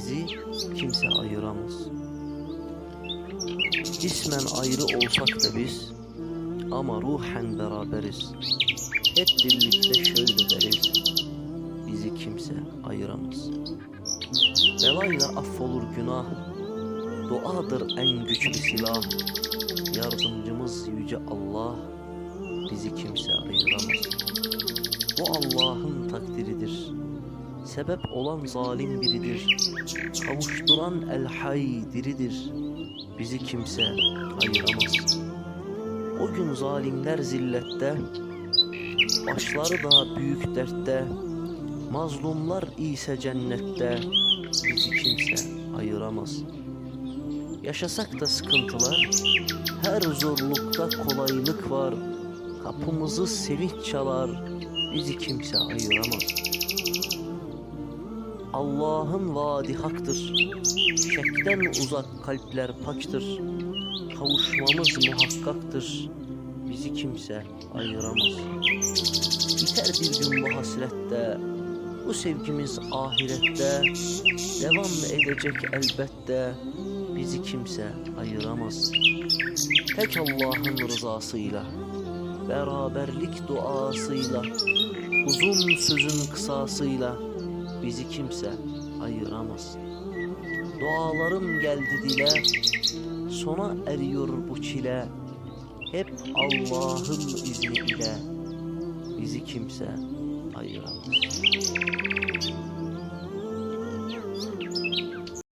bizi kimse ayıramaz. Cismen ayrı olsak da biz ama ruhen beraberiz. Hep birlikte şöyle deriz. Bizi kimse ayıramaz. Belayla affolur günah. Duadır en güçlü silah. Yardımcımız yüce Allah. Bizi kimse ayıramaz. Bu Allah'ın takdiridir. Sebep olan zalim biridir. Kavuşturan el hay diridir. Bizi kimse ayıramaz. O gün zalimler zillette, başları da büyük dertte, mazlumlar ise cennette, bizi kimse ayıramaz. Yaşasak da sıkıntılar, her zorlukta kolaylık var. Kapımızı sevinç çalar, bizi kimse ayıramaz. Allah'ın vaadi haktır. Şekten uzak kalpler paktır. Kavuşmamız muhakkaktır. Bizi kimse ayıramaz. Biter bir gün bu hasrette. Bu sevgimiz ahirette. Devam edecek elbette. Bizi kimse ayıramaz. Tek Allah'ın rızasıyla. Beraberlik duasıyla. Uzun sözün kısasıyla bizi kimse ayıramaz. Dualarım geldi dile, sona eriyor bu çile. Hep Allah'ın izni ile bizi kimse ayıramaz.